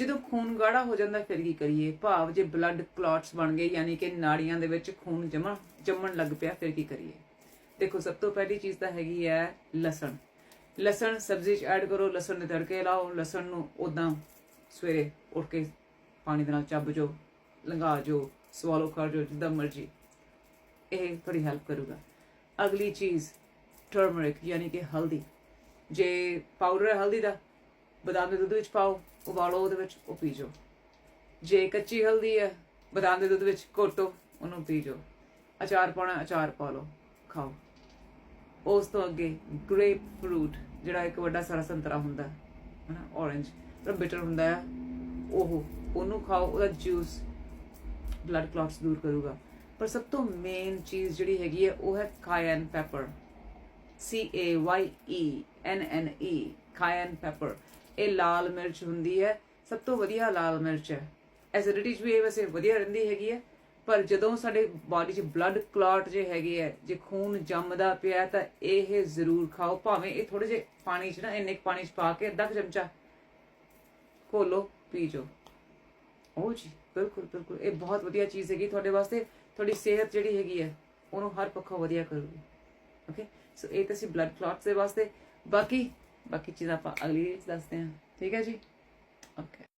ਜਦੋਂ ਖੂਨ ਗਾੜਾ ਹੋ ਜਾਂਦਾ, ਫਿਰ ਕੀ ਕਰੀਏ? ਭਾਵ ਜੇ ਬਲੱਡ ਕਲੌਟਸ ਬਣ ਗਏ, ਯਾਨੀ ਕਿ ਨਾੜੀਆਂ ਦੇ ਵਿੱਚ ਖੂਨ ਜਮਾ, ਜੰਮਣ ਲੱਗ ਪਿਆ, ਫਿਰ ਕੀ ਕਰੀਏ? ਦੇਖੋ, ਸਭ ਤੋਂ ਪਹਿਲੀ ਚੀਜ਼ ਤਾਂ ਹੈਗੀ ਹੈ ਲਸਣ। ਲਸਣ ਸਬਜ਼ੀ ਚ ਐਡ ਕਰੋ, ਲਸਣ ਦੇ ਤੜਕੇ ਲਾਓ, ਲਸਣ ਨੂੰ ਉਦਾਂ ਸਵੇਰੇ ਉੱਠ ਕੇ ਪਾਣੀ ਦੇ ਨਾਲ ਚੱਬ ਜੋ ਲੰਗਾ ਜੋ ਸਵਾਲੋ ਕਰ ਜੋ, ਜਿੱਦਾਂ ਮਰਜ਼ੀ। ਇਹ ਥੋੜੀ ਹੈਲਪ ਕਰੂਗਾ। ਅਗਲੀ ਚੀਜ਼ ਟਰਮਰਿਕ ਯਾਨੀ ਕਿ ਹਲਦੀ। ਜੇ ਪਾਊਡਰ ਹੈ ਹਲਦੀ ਦਾ, ਬਦਾਮ ਦੇ ਦੁੱਧ ਵਿੱਚ ਪਾਓ ਉਬਾਲੋ ਉਹਦੇ ਵਿੱਚ, ਉਹ ਪੀ ਜਾਓ। ਜੇ ਕੱਚੀ ਹਲਦੀ ਹੈ, ਬਦਾਮ ਦੇ ਦੁੱਧ ਵਿੱਚ ਘੋਟੋ, ਉਹਨੂੰ ਪੀ ਜਾਓ। ਅਚਾਰ ਪਾਉਣਾ, ਅਚਾਰ ਪਾ ਲਓ, ਖਾਓ। ਉਸ ਤੋਂ ਅੱਗੇ ਗ੍ਰੇਪ ਫਰੂਟ ਜਿਹੜਾ ਇੱਕ ਵੱਡਾ ਸਾਰਾ ਸੰਤਰਾ ਹੁੰਦਾ ਹੈ ਹਨਾ, orange ਪਰ ਬਿਟਰ ਹੁੰਦਾ ਹੈ ਉਹ, ਉਹਨੂੰ ਖਾਓ, ਉਹਦਾ ਜੂਸ ਬਲੱਡ ਕਲੌਟਸ ਦੂਰ ਕਰੂਗਾ। ਪਰ ਸਭ ਤੋਂ ਮੇਨ ਚੀਜ਼ ਜਿਹੜੀ ਹੈਗੀ ਹੈ, ਉਹ ਹੈ cayenne pepper C A Y E N N E cayenne pepper ਇਹ ਲਾਲ ਮਿਰਚ ਹੁੰਦੀ ਹੈ। ਸਭ ਤੋਂ ਵਧੀਆ ਲਾਲ ਮਿਰਚ ਹੈ। ਐਸਿਡਿਟੀ ਚ ਵੀ ਇਹ ਵੈਸੇ ਵਧੀਆ ਰਹਿੰਦੀ ਹੈਗੀ ਹੈ। ਪਰ ਜਦੋਂ ਸਾਡੇ ਬਾਡੀ 'ਚ ਬਲੱਡ ਕਲੌਟ ਜੇ ਹੈਗੇ ਹੈ, ਜੇ ਖੂਨ ਜੰਮਦਾ ਪਿਆ ਤਾਂ ਇਹ ਜ਼ਰੂਰ ਖਾਓ। ਭਾਵੇਂ ਇਹ ਥੋੜੇ ਜਿਹੇ ਪਾਣੀ 'ਚ ਨਾ, ਇੰਨੇ ਕੁ ਪਾਣੀ 'ਚ ਪਾ ਕੇ ਅੱਧਾ ਚਮਚਾ ਘੋਲੋ ਪੀ ਜੋ ਉਹ ਜੀ, ਬਿਲਕੁਲ ਬਿਲਕੁਲ। ਇਹ ਬਹੁਤ ਵਧੀਆ ਚੀਜ਼ ਹੈਗੀ ਤੁਹਾਡੇ ਵਾਸਤੇ। ਤੁਹਾਡੀ ਸਿਹਤ ਜਿਹੜੀ ਹੈਗੀ ਹੈ, ਉਹਨੂੰ ਹਰ ਪੱਖੋਂ ਵਧੀਆ ਕਰੂਗੀ। ਓਕੇ ਸੋ ਇਹ ਤਾਂ ਸੀ ਬਲੱਡ ਕਲੌਟਸ ਦੇ ਵਾਸਤੇ। ਬਾਕੀ ਬਾਕੀ ਚੀਜ਼ਾਂ ਆਪਾਂ ਅਗਲੀ ਵਿੱਚ ਦੱਸਦੇ ਹਾਂ। ਠੀਕ ਹੈ ਜੀ? ਓਕੇ